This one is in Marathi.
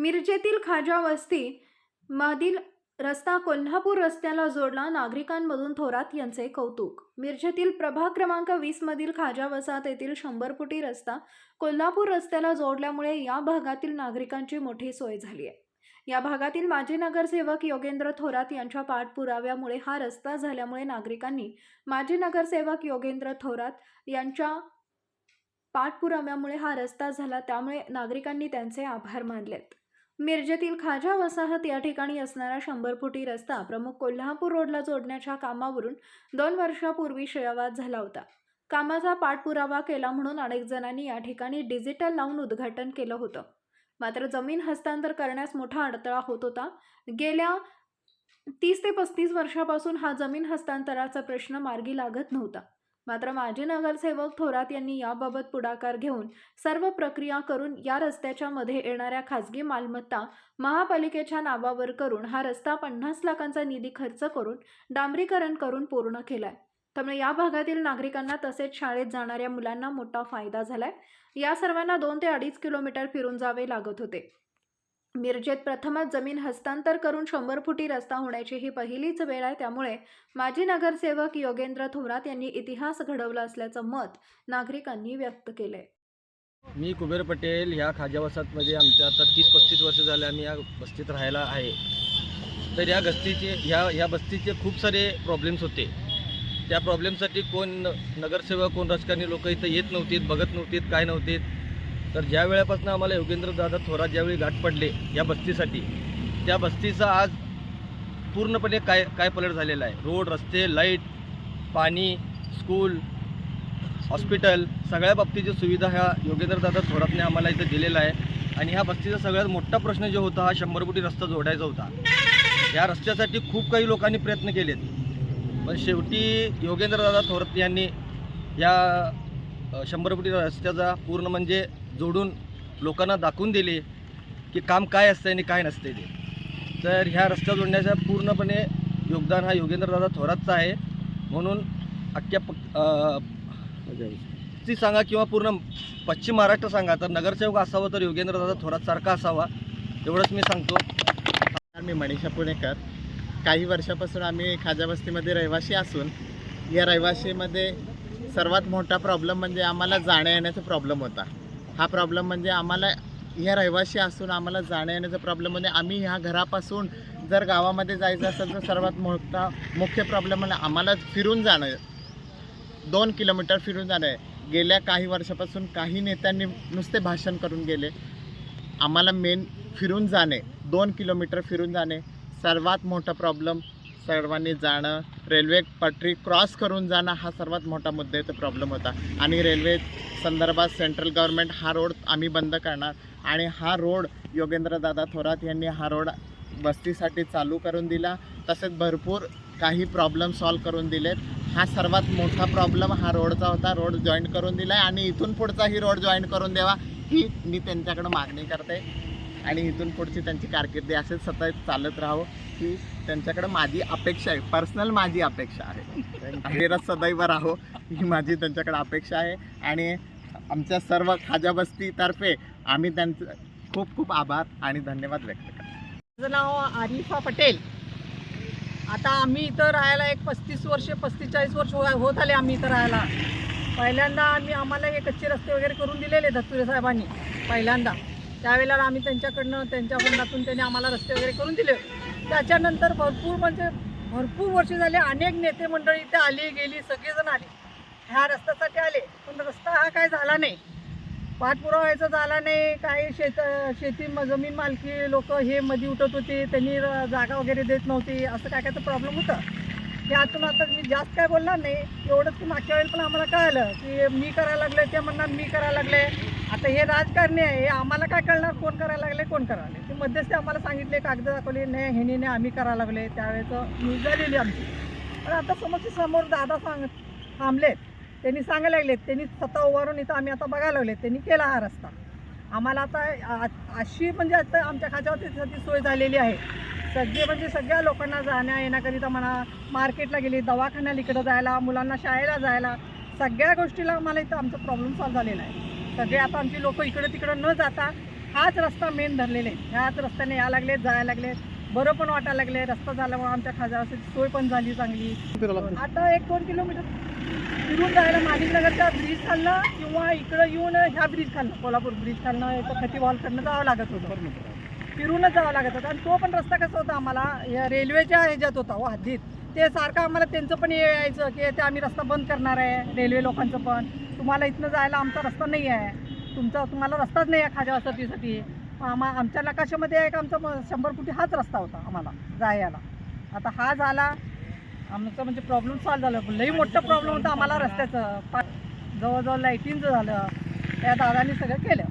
मिरजेतील खाजा वस्ती मधील रस्ता कोल्हापूर रस्त्याला जोडला नागरिकांमधून थोरात यांचे कौतुक. मिरजेतील प्रभाग क्रमांक वीसमधील खाजा वसाहत येथील शंभर फुटी रस्ता कोल्हापूर रस्त्याला जोडल्यामुळे या भागातील नागरिकांची मोठी सोय झाली आहे. या भागातील माजी नगरसेवक योगेंद्र थोरात यांच्या पाठपुराव्यामुळे हा रस्ता झाल्यामुळे नागरिकांनी माजी नगरसेवक योगेंद्र थोरात यांच्या पाठपुराव्यामुळे हा रस्ता झाला. त्यामुळे नागरिकांनी त्यांचे आभार मानलेत. मिरजेतील खाजा वसाहत या ठिकाणी असणारा शंभर फुटी रस्ता प्रमुख कोल्हापूर रोडला जोडण्याच्या कामावरून दोन वर्षापूर्वी श्रेयवाद झाला होता. कामाचा पाठपुरावा केला म्हणून अनेक जणांनी या ठिकाणी डिजिटल लावून उद्घाटन केलं होतं. मात्र जमीन हस्तांतर करण्यास मोठा अडथळा होत होता. गेल्या तीस ते पस्तीस वर्षापासून हा जमीन हस्तांतराचा प्रश्न मार्गी लागत नव्हता. मात्र माजी नगरसेवक थोरात यांनी याबाबत पुढाकार घेऊन सर्व प्रक्रिया करून या रस्त्याच्या मध्ये येणाऱ्या खासगी मालमत्ता महापालिकेच्या नावावर करून हा रस्ता पन्नास लाखांचा निधी खर्च करून डांबरीकरण करून पूर्ण केलाय. त्यामुळे या भागातील नागरिकांना तसेच शाळेत जाणाऱ्या मुलांना मोठा फायदा झालाय. या सर्वांना दोन ते अडीच किलोमीटर फिरून जावे लागत होते. मिरजेत प्रथमच जमीन हस्तांतर करून शंभर फुटी रस्ता होण्याची ही पहिलीच वेळ आहे. त्यामुळे माजी नगरसेवक योगेंद्र थोरात यांनी इतिहास घडवला असल्याचं मत नागरिकांनी व्यक्त केलंय. मी कुबेर पटेल ह्या खाज्या वसाहतमध्ये आमच्या आता तीस पस्तीस वर्ष झाले आम्ही या बस्तीत राहायला आहे. तर या गस्तीचे ह्या ह्या बस्तीचे खूप सारे प्रॉब्लेम्स होते. त्या प्रॉब्लेमसाठी कोण न- नगरसेवक कोण राजकारणी लोक इथं येत नव्हतीत बघत नव्हतीत काय नव्हतीत. तर ज्या वेळापासून आम्हाला योगेंद्र दादा थोरात ज्यावेळी गाठ पडले या बस्तीसाठी त्या बस्तीचा आज पूर्णपणे काय काय पलट झालेला आहे. रोड रस्ते लाइट पाणी स्कूल हॉस्पिटल सगळ्या बाबतीची सुविधा ह्या योगेंद्रदादा थोरातने आम्हाला इथं दिलेला आहे. आणि ह्या बस्तीचा सगळ्यात मोठा प्रश्न जो होता हा शंभर कोटी रस्ता जोडायचा होता. या रस्त्यासाठी खूप काही लोकांनी प्रयत्न केलेत. पण शेवटी योगेंद्रदादा थोरात यांनी या शंभर कोटी रस्त्याचा पूर्ण म्हणजे जोडून लोकांना दाखवून दिले की काम काय असतं आणि काय नसते ते. तर ह्या रस्ता जोडण्याचा पूर्णपणे योगदान हा योगेंद्रदादा थोरातचा आहे. म्हणून अख्ख्या प ती सांगा किंवा पूर्ण पश्चिम महाराष्ट्र सांगा. तर नगरसेवक असावा तर योगेंद्रदादा थोरातसारखा असावा एवढंच मी सांगतो. मी मनीषा पुणेकर. काही वर्षापासून आम्ही खाजाबस्तीमध्ये रहिवाशी असून या रहिवाशीमध्ये सर्वात मोठा प्रॉब्लेम म्हणजे आम्हाला जाण्या येण्याचा प्रॉब्लेम होता. हा प्रॉब्लेम म्हणजे आम्हाला ह्या रहिवाशी असून आम्हाला जाण्या येण्याचा प्रॉब्लेम म्हणजे आम्ही ह्या घरापासून जर गावामध्ये जायचं असेल तर सर्वात मोठा मुख्य प्रॉब्लेम म्हणजे आम्हाला फिरून जाणं दोन किलोमीटर फिरून जाणं आहे. गेल्या काही वर्षापासून काही नेत्यांनी नुसते भाषण करून गेले. आम्हाला मेन फिरून जाणे दोन किलोमीटर फिरून जाणे सर्वात मोठा प्रॉब्लेम सर्वांनी जाणं. रेल्वे पटरी क्रॉस करून जाणं हा सर्वात मोठा मुद्द्याचा प्रॉब्लेम होता. आणि रेल्वे संदर्भात सेंट्रल गव्हर्नमेंट हा रोड आम्ही बंद करणार. आणि हा रोड योगेंद्रदादा थोरात यांनी हा रोड वस्तीसाठी चालू करून दिला. तसेच भरपूर काही प्रॉब्लेम सॉल्व करून दिलेत. हा सर्वात मोठा प्रॉब्लेम हा रोडचा होता. रोड जॉईन करून दिला आहे आणि इथून पुढचाही रोड जॉईन करून द्यावा ही मी त्यांच्याकडं मागणी करते. आणि इथून पुढची त्यांची कारकिर्दी असेच सतत चालत राहावं ही त्यांच्याकडं माझी अपेक्षा आहे. पर्सनल माझी अपेक्षा आहे. सदैव राहो ही माझी त्यांच्याकडे अपेक्षा आहे. आणि आमच्या सर्व खाजा बस्तीतर्फे आम्ही त्यांचं खूप खूप आभार आणि धन्यवाद व्यक्त करतो. माझं नाव आरिफा पटेल. आता आम्ही इथं राहायला एक पस्तीस वर्षे पस्तीस चाळीस वर्ष हो- होत आले आम्ही इथं राहायला. पहिल्यांदा आम्ही आम्हाला हे कच्चे रस्ते वगैरे करून दिलेले दत्तुरे साहेबांनी पहिल्यांदा. त्यावेळेला आम्ही त्यांच्याकडनं त्यांच्या फंडातून त्यांनी आम्हाला रस्ते वगैरे करून दिले. त्याच्यानंतर भरपूर म्हणजे भरपूर वर्ष झाले अनेक नेते मंडळी इथे आली गेली सगळेजण आले. ह्या रस्त्यासाठी आले. पण रस्ता हा काय झाला नाही. पाठपुरावायचा झाला नाही. काही शेत शेती म- जमीन मालकी लोक हे मध्ये उठत होते. त्यांनी जागा वगैरे देत नव्हती. असं काय काय तर प्रॉब्लेम होता. त्यातून आता मी जास्त काय बोलणार नाही. एवढंच की मागच्या वेळेला पण आम्हाला कळलं की मी करायला लागले ते म्हणणार मी करायला लागले आता हे राजकारणी आहे हे आम्हाला काय कळणार? कोण करायला लागले? कोण करायला लागले? ते मध्यस्थी आम्हाला सांगितले कागद दाखवले नाही हे नाही आम्ही करायला लागले त्यावेळेचं न्यूज झालेली आमची. पण आता समोर समोर दादा सांग थांबलेत. त्यांनी सांगायला लागलेत त्यांनी स्वतः उभारून इथं आम्ही आता बघायला लागले त्यांनी केला हा रस्ता. आम्हाला आता आ- अशी म्हणजे आता आमच्या खात्यावरती सोय झालेली आहे. सगळे म्हणजे सगळ्या लोकांना जाण्या येण्याकरिता म्हणा मार्केटला गेली दवाखान्याला इकडं जायला मुलांना शाळेला जायला सगळ्या गोष्टीला आम्हाला इथं आमचा प्रॉब्लेम सॉल्व्ह झालेला आहे. सगळे आता आमची लोक इकडं तिकडं न जाता हाच रस्ता मेन धरलेले. आहे. ह्याच रस्त्याने या लागले जायला लागले बरं पण वाटायला लागले रस्ता झाल्यामुळे आमच्या खाजावासाठी सोय पण झाली चांगली. आता एक दोन किलोमीटर फिरून जायला माणिकनगरचा ब्रिज खालनं किंवा इकडं येऊन ह्या ब्रिज खालनं कोल्हापूर ब्रिज खालनं इथं खती हॉलकडनं जावं लागत होतं. फिरूनच जावं लागत होतं. आणि तो पण रस्ता कसा होता आम्हाला या रेल्वेच्या ह्याच्यात होता हो हद्दीत. ते सारखं आम्हाला त्यांचं पण यायचं की ते आम्ही रस्ता बंद करणार आहे रेल्वे लोकांचं पण. तुम्हाला इथनं जायला आमचा रस्ता नाही आहे. तुमचा तुम्हाला रस्ताच नाही आहे खाजा वसाहतीसाठी. आम्हा आमच्या नकाशामध्ये एक आमचा म- शंभर फुटी हाच रस्ता होता आम्हाला जायला. आता हा झाला आमचं म्हणजे प्रॉब्लेम सॉल्व झालं. लई मोठं प्रॉब्लेम होता आम्हाला रस्त्याचं. पा- जवळजवळ लाईटिंगचं झालं. या दादानी सगळं केलं.